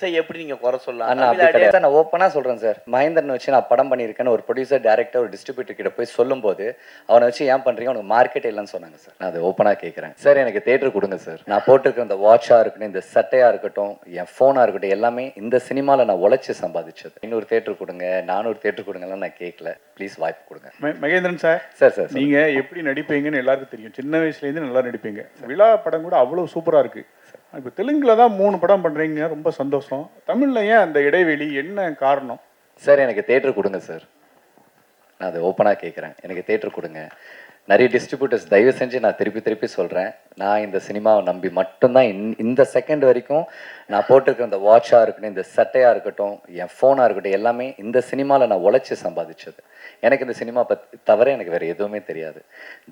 Sir எப்படி நீங்க குறை சொல்லலாம்? அண்ணா அப்படி கிடையாது சார், நான் ஓப்பனாக சொல்கிறேன் சார் மகேந்திரன் வச்சு நான் படம் பண்ணியிருக்கேன்னு ஒரு ப்ரொடியூசர் டேரக்டர் ஒரு டிஸ்ட்ரிபியூட்டர் கிட்ட போய் சொல்லும்போது அவனை வச்சு ஏன் பண்ணுறீங்க உனக்கு மார்க்கெட் இல்லைன்னு சொன்னாங்க சார் நான் அதை ஓப்பனாக கேட்குறேன். சார் எனக்கு தேட்டர் கொடுங்க சார் நான் போட்டிருக்கிற இந்த வாட்சாக இருக்கட்டும் இந்த சட்டையாக இருக்கட்டும் என் ஃபோனாக இருக்கட்டும் எல்லாமே இந்த சினிமாவில் நான் உழைச்சி சம்பாதிச்சது. இன்னொரு தேட்டர் கொடுங்க நானூறு தேட்டர் கொடுங்கலாம் நான் கேட்கல. ப்ளீஸ் வாய்ப்பு கொடுங்க. மகேந்திரன் சார் சார் சார் நீங்க எப்படி நடிப்பீங்கன்னு எல்லாருக்கும் தெரியும். சின்ன வயசுல இருந்து நல்லா நடிப்பீங்க. விழா படம் கூட அவ்வளவு சூப்பரா இருக்கு. இப்போ தெலுங்குல தான் மூணு படம் பண்றீங்க ரொம்ப சந்தோஷம். தமிழ்ல ஏன் அந்த இடைவெளி? என்ன காரணம்? சார் எனக்கு தேட்டர் கொடுங்க சார். நான் அதை ஓப்பனாக கேட்குறேன் எனக்கு தேட்டர் கொடுங்க. நிறைய டிஸ்ட்ரிபியூட்டர்ஸ் தயவு செஞ்சு நான் திருப்பி திருப்பி சொல்கிறேன் நான் இந்த சினிமாவை நம்பி மட்டும்தான் இந் இந்த செகண்ட் வரைக்கும் நான் போட்டிருக்கிற இந்த வாட்சாக இருக்கட்டும் இந்த சட்டையாக இருக்கட்டும் என் ஃபோனாக இருக்கட்டும் எல்லாமே இந்த சினிமாவில் நான் உழைச்சி சம்பாதிச்சது. எனக்கு இந்த சினிமா பற்றி தவிர எனக்கு வேறு எதுவுமே தெரியாது.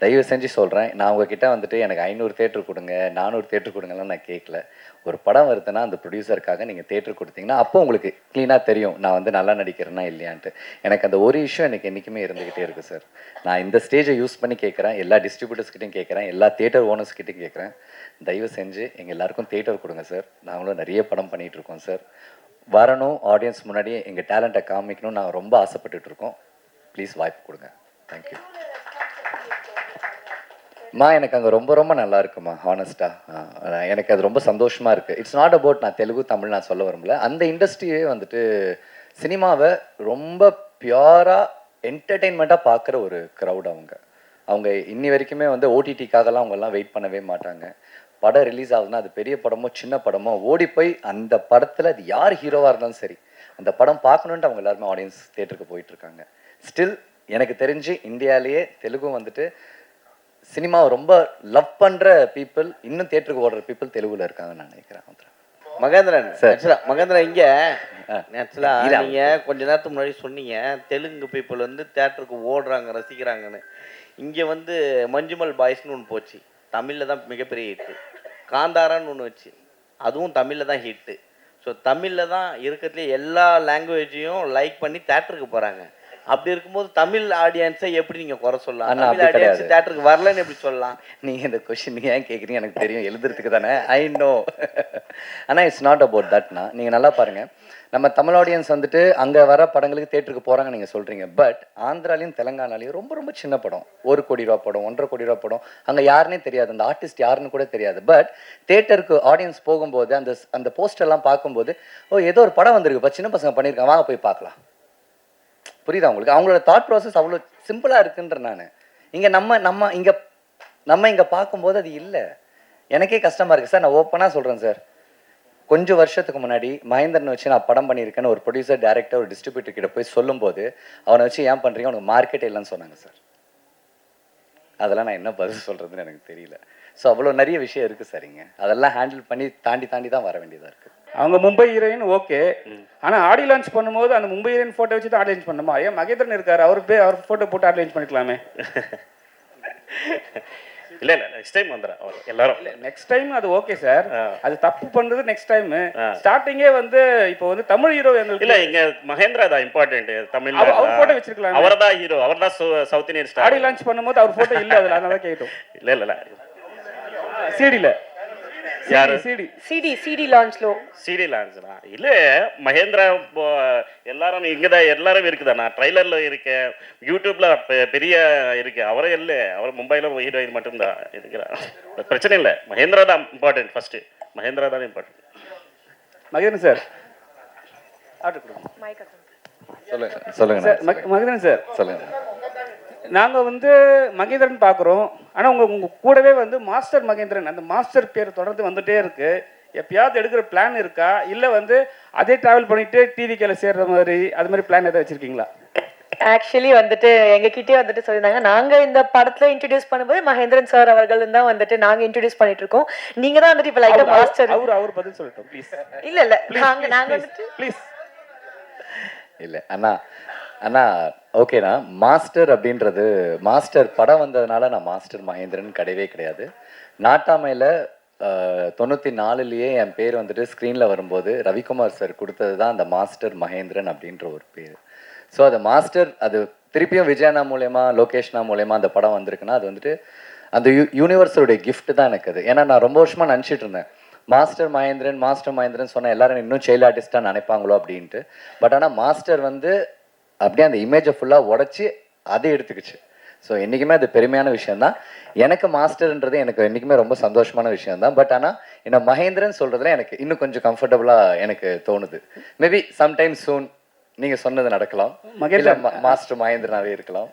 தயவு செஞ்சு சொல்கிறேன் நான் உங்ககிட்ட வந்துட்டு எனக்கு ஐநூறு தேட்டர் கொடுங்க நானூறு தேட்டர் கொடுங்கலாம் நான் கேட்கல. ஒரு படம் வருதுன்னா அந்த ப்ரொடியூசருக்காக நீங்கள் தேட்டர் கொடுத்தீங்கன்னா அப்போ உங்களுக்கு க்ளீனாக தெரியும் நான் வந்து நல்லா நடிக்கிறேன்னா இல்லையான்ட்டு. எனக்கு அந்த ஒரு இஷ்யூ எனக்கு என்றைக்குமே இருந்துக்கிட்டே இருக்குது சார் நான் இந்த ஸ்டேஜை யூஸ் பண்ணி கேட்குறேன் எல்லா டிஸ்ட்ரிபியூட்டர்ஸ்கிட்டையும் கேட்குறேன் எல்லா தேட்டர் ஓனர்ஸ்கிட்டையும் கேட்குறேன். தயவு செஞ்சு எங்கள் எல்லாருக்கும் தேட்டர் கொடுங்க சார் நாங்களும் நிறைய படம் பண்ணிகிட்டு இருக்கோம் சார் வரணும் ஆடியன்ஸ் முன்னாடியே எங்கள் டேலண்ட்டை காமிக்கணும்னு நாங்கள் ரொம்ப ஆசைப்பட்டுட்டு இருக்கோம். ப்ளீஸ் வாய்ப்பு கொடுங்க. தேங்க்யூ மா எனக்கு அங்கே ரொம்ப ரொம்ப நல்லா இருக்குமா ஹானஸ்டாக எனக்கு அது ரொம்ப சந்தோஷமா இருக்கு. இட்ஸ் நாட் அபவுட் நான் தெலுங்கு தமிழ் நான் சொல்ல விரும்பல. அந்த இண்டஸ்ட்ரியே வந்துட்டு சினிமாவை ரொம்ப பியூராக என்டர்டெயின்மெண்ட்டாக பார்க்குற ஒரு க்ரௌட் அவங்க. அவங்க இன்னி வரைக்குமே வந்து ஓடிடிக்காகலாம் அவங்கெல்லாம் வெயிட் பண்ணவே மாட்டாங்க. படம் ரிலீஸ் ஆகுதுன்னா அது பெரிய படமோ சின்ன படமோ ஓடி போய் அந்த படத்தில் அது யார் ஹீரோவாக இருந்தாலும் சரி அந்த படம் பார்க்கணுன்ட்டு அவங்க எல்லாருமே ஆடியன்ஸ் தேட்டருக்கு போயிட்டுருக்காங்க. ஸ்டில் எனக்கு தெரிஞ்சு இந்தியாவிலேயே தெலுங்கும் வந்துட்டு சினிமாவை ரொம்ப லவ் பண்ணுற பீப்புள் இன்னும் தேட்டருக்கு ஓடுற பீப்புள் தெலுங்குல இருக்காங்கன்னு நான் நினைக்கிறேன் மகேந்திரன். ஆக்சுவலா மகேந்திரன் இங்க. ஆக்சுவலா. நீங்க கொஞ்ச நேரத்துக்கு முன்னாடி சொன்னீங்க. தெலுங்கு பீப்புள் வந்து தேட்டருக்கு ஓடுறாங்க ரசிக்கிறாங்கன்னு. இங்க வந்து மஞ்சுமல் பாய்ஸ்னு ஒன்று போச்சு. தமிழ்ல தான் மிகப்பெரிய ஹிட்டு காந்தாரான்னு ஒன்று வச்சு. அதுவும் தமிழ்ல தான் ஹிட்டு ஸோ தமிழ்ல தான் இருக்கிறதுலே எல்லா லாங்குவேஜையும் லைக் பண்ணி தேட்டருக்கு போறாங்க. அப்படி இருக்கும்போது தமிழ் ஆடியன்ஸை எப்படி நீங்க குறை சொல்லலாம்? அண்ணா, தமிழ் அப்படி ஆடியன்ஸ் கிடையாது. தேட்டருக்கு வரலன்னு எப்படி சொல்லலாம்? நீங்க இந்த கொஷின் ஏன் கேட்குறீங்க எனக்கு தெரியும். எழுதுறதுக்கு தானே. ஐ நோ ஆனால் இட்ஸ் நாட் அபவுட் தட்னா நீங்க நல்லா பாருங்க. நம்ம தமிழ் ஆடியன்ஸ் வந்துட்டு அங்க வர படங்களுக்கு தேட்டருக்கு போறாங்க நீங்க சொல்றீங்க. பட் ஆந்திராலையும் தெலங்கானாலையும் ரொம்ப ரொம்ப சின்ன படம். ஒரு கோடி ரூபா படம் ஒன்றரை கோடி ரூபா படம். அங்க யாருன்னே தெரியாது. அந்த ஆர்டிஸ்ட் யாருன்னு கூட தெரியாது. பட் தேட்டருக்கு ஆடியன்ஸ் போகும்போது அந்த அந்த போஸ்டர் எல்லாம் பார்க்கும்போது ஓ ஏதோ ஒரு படம் வந்திருக்குப்பா சின்ன பசங்க பண்ணியிருக்காங்க. வாங்க போய் பார்க்கலாம். புரியுதா உங்களுக்கு? அவங்களோட தாட் ப்ராசஸ் அவ்வளோ சிம்பிளாக இருக்குன்ற நான். இங்கே நம்ம நம்ம இங்கே நம்ம இங்கே பார்க்கும்போது அது இல்லை. எனக்கே கஷ்டமாக இருக்குது சார் நான் ஓப்பனாக சொல்கிறேன் சார். கொஞ்சம் வருஷத்துக்கு முன்னாடி மகேந்திரனை வச்சு நான் படம் பண்ணியிருக்கேன்னு ஒரு ப்ரொடியூசர் டேரக்டர் ஒரு டிஸ்ட்ரிபியூட்டர் கிட்ட போய் சொல்லும்போது அவனை வச்சு ஏன் பண்ணுறீங்க அவனுக்கு மார்க்கெட் இல்லைன்னு சொன்னாங்க சார். அதெல்லாம் நான் என்ன பதில் சொல்கிறதுன்னு எனக்கு தெரியல. ஸோ அவ்வளோ நிறைய விஷயம் இருக்குது சரிங்க அதெல்லாம் ஹேண்டில் பண்ணி தாண்டி தாண்டி தான் வர வேண்டியதாக இருக்குது அவங்க மும்பை ஹீரோயின் ஓகே ஆனா ஆடி லான்ச் பண்ணும்போது அந்த மும்பை ஹீரோயின் போட்டோ வச்சு தான் ஆடி லான்ச் பண்ணுமா ஏன் மகேந்திரன் இருக்காரு அவர் போய் அவர் போட்டோ போட்டு ஆடி லான்ச் பண்ணிக்கலாமே. இல்ல இல்ல நெக்ஸ்ட் டைம் அவர் எல்லாரும். நெக்ஸ்ட் டைம் அது ஓகே சார். அது தப்பு பண்றது நெக்ஸ்ட் டைம். ஸ்டார்டிங்கே வந்து இப்போ வந்து தமிழ் ஹீரோ எங்களுக்கு இல்ல இங்க மகேந்திரா தான் இம்பார்ட்டன்ட் தமிழ்ல அவர் போட்டோ வச்சிருக்கலாம். அவர் தான் ஹீரோ அவர் தான் சவுத் இந்தியன் ஆடி ஸ்டார் லான்ச் பண்ணும்போது அவர் போட்டோ இல்ல அதுல அதனால தான் கேட்டோம். இல்ல இல்ல இல்ல. சிடில ಯಾರು CD CD CD launch CD லான்ச்னா இல்ல மகேந்திரா எல்லாரும் இங்கதா எல்லாரும் இருக்குதா? நான் ட்ரைலர்ல இருக்கேன். யூடியூப்ல பெரிய இருக்கு. அவரே இல்ல. அவர் மும்பைல ஹீரோயின் மட்டும்தான் இருக்கிறார். பிரச்சனை இல்ல. மகேந்திரா தான் இம்பார்ட்டன்ட் ஃபர்ஸ்ட் மகேந்திரா தான் இம்பார்ட்டன்ட் சார். ஆர்டர் கொடுங்க. சொல்லுங்க சார். சொல்லுங்க. நாங்க வந்து மகேந்திரன் பார்க்குறோம் ஆனா உங்க உங்க கூடவே வந்து மாஸ்டர் மகேந்திரன் அந்த மாஸ்டர் பேர் தொடர்ந்து வந்துட்டே இருக்கு. எப்பயாவது எடுக்கிற பிளான் இருக்கா? இல்ல வந்து அதே டிராவல் பண்ணிட்டு டிவி கேல சேர்ற மாதிரி அது மாதிரி பிளான் ஏதாவது வச்சிருக்கீங்களா? ஆக்சுவலி வந்துட்டு எங்ககிட்டயே வந்துட்டு சொல்லியிருந்தாங்க. நாங்க இந்த படத்துல இன்ட்ரடியூஸ் பண்ணும்போது மகேந்திரன் சார் அவர்கள் தான் வந்துட்டு நாங்க இன்ட்ரடியூஸ் பண்ணிட்டு இருக்கோம். நீங்க தான் வந்துட்டு இப்ப மாஸ்டர் அவர் அவர் பதில் சொல்லட்டும் ப்ளீஸ் இல்ல இல்ல. நாங்க நாங்க வந்துட்டு ப்ளீஸ் இல்லை அண்ணா அண்ணா ஓகேண்ணா. மாஸ்டர் அப்படின்றது மாஸ்டர் படம் வந்ததுனால நான் மாஸ்டர் மகேந்திரன் கிடையவே கிடையாது. நாட்டாமையில் தொண்ணூற்றி நாலுலேயே என் பேர் வந்துட்டு ஸ்க்ரீனில் வரும்போது ரவிக்குமார் சார் கொடுத்தது தான் அந்த மாஸ்டர் மகேந்திரன் அப்படின்ற ஒரு பேர். ஸோ அது மாஸ்டர் அது திருப்பியும் விஜயனா மூலயமா லோகேஷ்னா மூலயமா அந்த படம் வந்திருக்குன்னா அது வந்துட்டு அந்த யூ யூனிவர்ஸோடைய கிஃப்ட் தான் எனக்கு அது. ஏன்னா நான் ரொம்ப வருஷமாக நினச்சிட்டு இருந்தேன். மாஸ்டர் மகேந்திரன் மாஸ்டர் மகேந்திரன் சொன்ன எல்லாரும் இன்னும் செயல் ஆர்டிஸ்டாக நினைப்பாங்களோ அப்படின்ட்டு. பட் ஆனால் மாஸ்டர் வந்து அப்படியே அந்த இமேஜை ஃபுல்லாக உடச்சி அதை எடுத்துக்கிச்சு. ஸோ என்றைக்குமே அது பெருமையான விஷயம்தான். எனக்கு மாஸ்டர்ன்றது எனக்கு என்றைக்குமே ரொம்ப சந்தோஷமான விஷயம் தான் பட் ஆனால் என்ன மகேந்திரன் சொல்கிறதுல எனக்கு இன்னும் கொஞ்சம் கம்ஃபர்டபுளாக எனக்கு தோணுது. மேபி சம்டைம்ஸ் சூன் நீங்கள் சொன்னது நடக்கலாம். மாஸ்டர் மகேந்திரனாவே இருக்கலாம்.